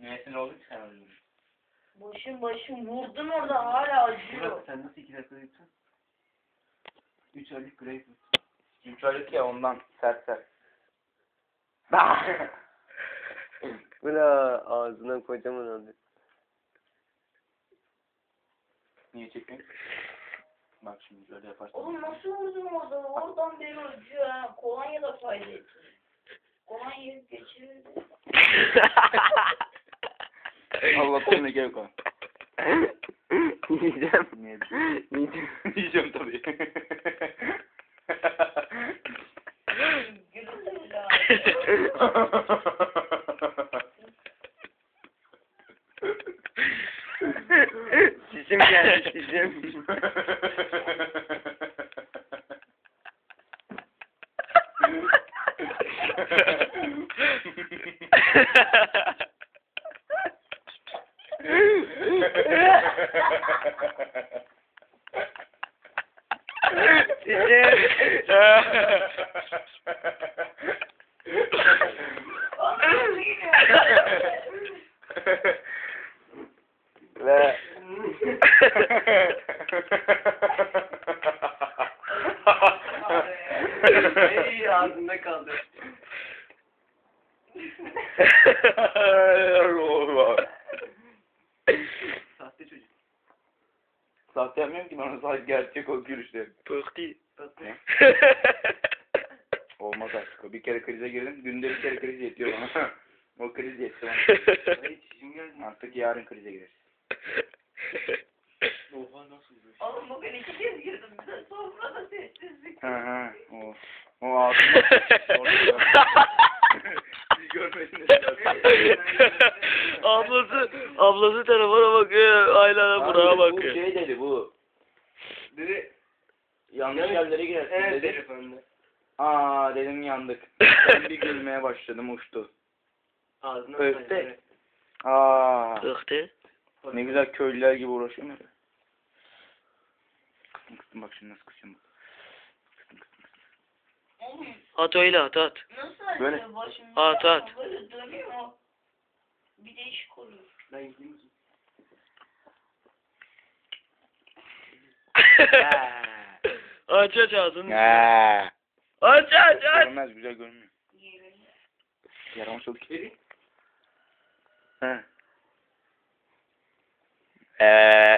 Niyesine oldu ki sen öldün. Başım başım vurdun orada hala acıyor. sen nasıl iki dakika yutun? Üç aylık greyfurt. Üç aylık ya ondan sert sert. Bu ne ağzına kocaman oldu. Niye çekiyorsun? Bak şimdi şöyle yaparsın. Oğlum nasıl vurdun orada? Oradan beri acıyor ha. Kolonya da fayda etti. Kolonya geçirirdi. Allah koyuna gel koy. Yiyeceğim. Niye? Yiyeceğim. Yiyeceğim tabii. Şişim geldi şişim. Ve Ey ağzında kaldı. Sahte yapmıyorum ki bana sadece gerçek o gülüşleri. Pıhtı. Olmaz artık. Bir kere krize girdim. Günde bir kere kriz yetiyor bana. o kriz yetti bana. Ay çişim geldi. Artık yarın krize gireriz. Oha nasıl bu? Oğlum bugün iki kez girdim. Bir de sofrada sessizlik. Hı hı. O, o ağzından. Orada. Siz görmediniz. Ablası, ablası telefona bakıyor, Aylan'a Burak'a Bu bakıyor. şey dedi bu. Dedi. Yanlış yerlere girersin Evet dedi. telefonda. Aa dedim yandık. Ben bir gülmeye başladım uçtu. Ağzına saydı. Aa Pıhtı. ne güzel köylüler gibi uğraşıyorum öyle. Kıstım kıstım bak şimdi nasıl kısıyorum. Kıstım kıstım At öyle at at. nasıl Böyle. At, at. Böyle dönüyor. Bir değişik oluyor. Ben gideyim mi? aç aç ağzını. Aç aç aç. Görünmez güzel görünmüyor. Yaramaz çok. He. Eee.